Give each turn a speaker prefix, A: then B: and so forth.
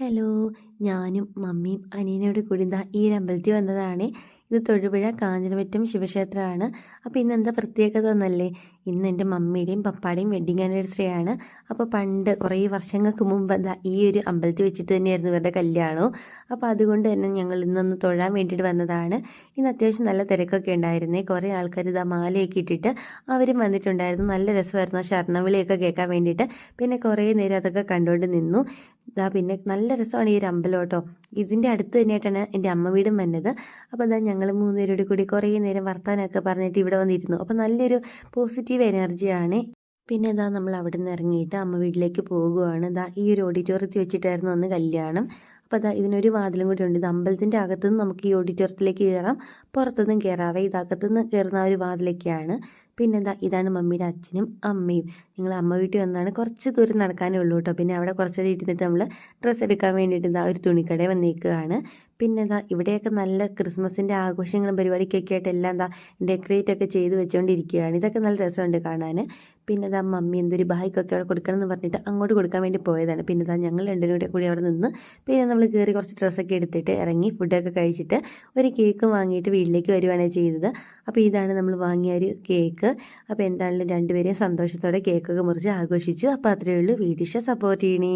A: Hello ഞാനും മമ്മിയും അനിയനോട് കൂടി ദാ ഈ ഒരു അമ്പലത്തിൽ വന്നതാണ്. ഇത് തൊഴുപുഴ കാഞ്ഞിരമറ്റം ശിവക്ഷേത്രമാണ്. അപ്പോൾ ഇന്ന് എന്താ പ്രത്യേകത എന്നല്ലേ? ഇന്ന് എന്റെ മമ്മിയുടെയും പപ്പാടെയും വെഡിങ് ആനിവേഴ്സറി ആണ്. അപ്പോൾ പണ്ട് കുറേ വർഷങ്ങൾക്ക് മുമ്പ് ഈ ഒരു അമ്പലത്തിൽ വെച്ചിട്ട് തന്നെയായിരുന്നു ഇവരുടെ കല്യാണവും. അപ്പോൾ അതുകൊണ്ട് തന്നെ ഞങ്ങൾ ഇന്നൊന്ന് തൊഴാൻ വേണ്ടിയിട്ട് വന്നതാണ്. ഇന്ന് അത്യാവശ്യം നല്ല തിരക്കൊക്കെ ഉണ്ടായിരുന്നേ. കുറേ ആൾക്കാർ ഇതാ മാലയൊക്കെ ഇട്ടിട്ട് അവരും വന്നിട്ടുണ്ടായിരുന്നു. നല്ല രസമായിരുന്നു ആ ശരണവിളിയൊക്കെ കേൾക്കാൻ വേണ്ടിയിട്ട്. പിന്നെ കുറേ നേരം അതൊക്കെ കണ്ടുകൊണ്ട് നിന്നു. ഇതാ പിന്നെ നല്ല രസമാണ് ഈ ഒരു അമ്പലം കേട്ടോ. ഇതിന്റെ അടുത്ത് തന്നെയായിട്ടാണ് എന്റെ അമ്മ വീടും വന്നത്. അപ്പോൾ അതാ ഞങ്ങൾ മൂന്നുപേരോട് കൂടി കുറേ നേരം വർത്താനമൊക്കെ പറഞ്ഞിട്ട് ഇവിടെ വന്നിരുന്നു. അപ്പോൾ നല്ലൊരു പോസിറ്റീവ് എനർജിയാണ് പിന്നെ ഇതാ നമ്മൾ അവിടെ നിന്ന് ഇറങ്ങിയിട്ട് അമ്മ വീട്ടിലേക്ക് പോവുകയാണ് ഇതാ ഈ ഒരു ഓഡിറ്റോറിയത്തിൽ വെച്ചിട്ടായിരുന്നു അന്ന് കല്യാണം. അപ്പോൾ അതാ ഇതിനൊരു വാതിലും കൂടി ഉണ്ട്. ഇത് അമ്പലത്തിന്റെ അകത്തുനിന്ന് നമുക്ക് ഈ ഓഡിറ്റോറിയത്തിലേക്ക് കയറാം. പുറത്തുനിന്നും കയറാവേ ഇത് അകത്തുനിന്ന് കയറുന്ന ഒരു വാതിലൊക്കെയാണ്. പിന്നെന്താ ഇതാണ് മമ്മിയുടെ അച്ഛനും അമ്മയും. നിങ്ങൾ അമ്മ വീട്ടിൽ വന്നാണ് കുറച്ച് ദൂരം നടക്കാനേ ഉള്ളൂ കേട്ടോ. പിന്നെ അവിടെ കുറച്ച് ഇരുന്നിട്ട് നമ്മൾ ഡ്രസ്സ് എടുക്കാൻ വേണ്ടിയിട്ട് ഇതാ ഒരു തുണിക്കട വന്നേക്കുകയാണ് പിന്നെ എന്താ ഇവിടെയൊക്കെ നല്ല ക്രിസ്മസിന്റെ ആഘോഷങ്ങളും പരിപാടിക്കൊക്കെ ആയിട്ട് എല്ലാം എന്താ ഡെക്കറേറ്റ് ഒക്കെ ചെയ്ത് വെച്ചുകൊണ്ടിരിക്കുകയാണ് ഇതൊക്കെ നല്ല രസമുണ്ട് കാണാൻ പിന്നെ ഇതാ മമ്മി എന്തൊരു ബായിക്കൊക്കെ അവിടെ കൊടുക്കണം എന്ന് പറഞ്ഞിട്ട് അങ്ങോട്ട് കൊടുക്കാൻ വേണ്ടി പോയതാണ്. പിന്നെ ഇതാ ഞങ്ങൾ രണ്ടിനും കൂടെ കൂടി അവിടെ നിന്ന് പിന്നെ നമ്മൾ കയറി കുറച്ച് ഡ്രസ്സൊക്കെ എടുത്തിട്ട് ഇറങ്ങി ഫുഡൊക്കെ കഴിച്ചിട്ട് ഒരു കേക്ക് വാങ്ങിയിട്ട് വീട്ടിലേക്ക് വരുവാണ് ചെയ്തത്. അപ്പോൾ ഇതാണ് നമ്മൾ വാങ്ങിയ ഒരു കേക്ക് അപ്പോൾ എന്താണെങ്കിലും രണ്ടുപേരെയും സന്തോഷത്തോടെ കേക്കൊക്കെ മുറിച്ച് ആഘോഷിച്ചു. അപ്പോൾ അത്രയേ ഉള്ളൂ. വീഡിഷ സപ്പോർട്ട് ചെയ്യണേ.